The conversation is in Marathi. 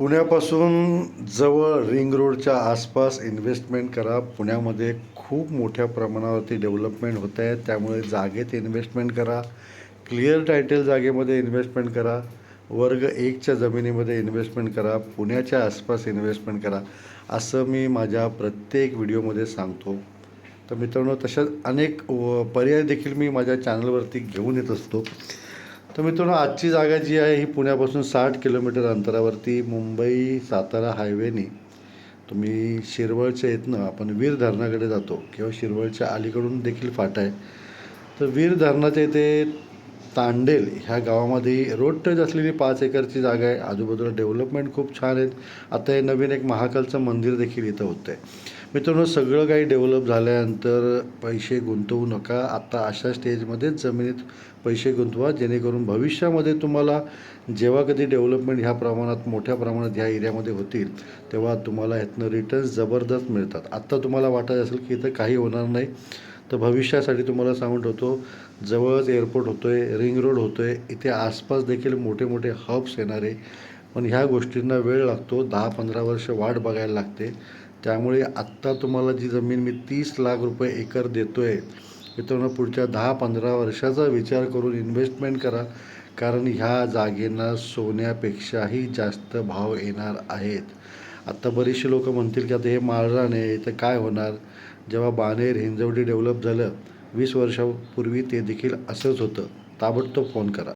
पुण्यापासून जवळ रिंग रोडच्या आसपास इन्व्हेस्टमेंट करा. पुण्यामध्ये खूप मोठ्या प्रमाणावरती डेव्हलपमेंट होत आहे त्यामुळे जागेत इन्व्हेस्टमेंट करा. क्लिअर टायटल जागेमध्ये इन्व्हेस्टमेंट करा. वर्ग एकच्या जमिनीमध्ये इन्व्हेस्टमेंट करा. पुण्याच्या आसपास इन्व्हेस्टमेंट करा. असं मी माझ्या प्रत्येक व्हिडिओमध्ये सांगतो. तर मित्रांनो तशाच अनेक पर्याय देखील मी माझ्या चॅनलवरती घेऊन येत असतो. तर मित्रांनो आजची जागा जी आहे ही पुण्यापासून साठ किलोमीटर अंतरावरती मुंबई सातारा हायवेने. तुम्ही शिरवळच्या इथनं आपण वीर धरणाकडे जातो किंवा शिरवळच्या अलीकडून देखील फाटा आहे. तर वीर धरणाच्या इथे तांडेल ह्या गावामध्ये रोड टच असलेली पाच एकरची जागा आहे. आजूबाजूला डेव्हलपमेंट खूप छान आहेत. आता हे नवीन एक महाकालचं मंदिर देखील इथं होतं आहे मित्रांनो सगळं काही डेव्हलप झाल्यानंतर पैसे गुंतवू नका. आत्ता अशा स्टेजमध्येच जमिनीत पैसे गुंतवा जेणेकरून भविष्यामध्ये तुम्हाला जेव्हा कधी डेव्हलपमेंट ह्या प्रमाणात मोठ्या प्रमाणात ह्या एरियामध्ये होतील तेव्हा तुम्हाला ह्यातनं रिटर्न्स जबरदस्त मिळतात. आत्ता तुम्हाला वाटत असेल की इथं काही होणार नाही. तर भविष्यासाठी तुम्हाला सांगून ठेवतो जवळच एअरपोर्ट होतो आहे रिंग रोड होतो आहे इथे आसपास देखील मोठे मोठे हब्स येणार. आहे पण ह्या गोष्टींना वेळ लागतो दहा पंधरा वर्ष वाट बघायला लागते. त्यामुळे आत्ता तुम्हाला जी जमीन मी तीस लाख रुपये एकर देतो आहे मित्रांनो पुढच्या दहा पंधरा वर्षाचा विचार करून इन्व्हेस्टमेंट करा. कारण ह्या जागेंना सोन्यापेक्षाही जास्त भाव येणार आहेत. आत्ता बरीचशी लोक म्हणतील की आता हे माळरान आहे तर काय होणार? जेव्हा बाणेर हिंजवडी डेव्हलप झालं वीस वर्षापूर्वी ते देखील असंच होतं. ताबडतोब फोन करा.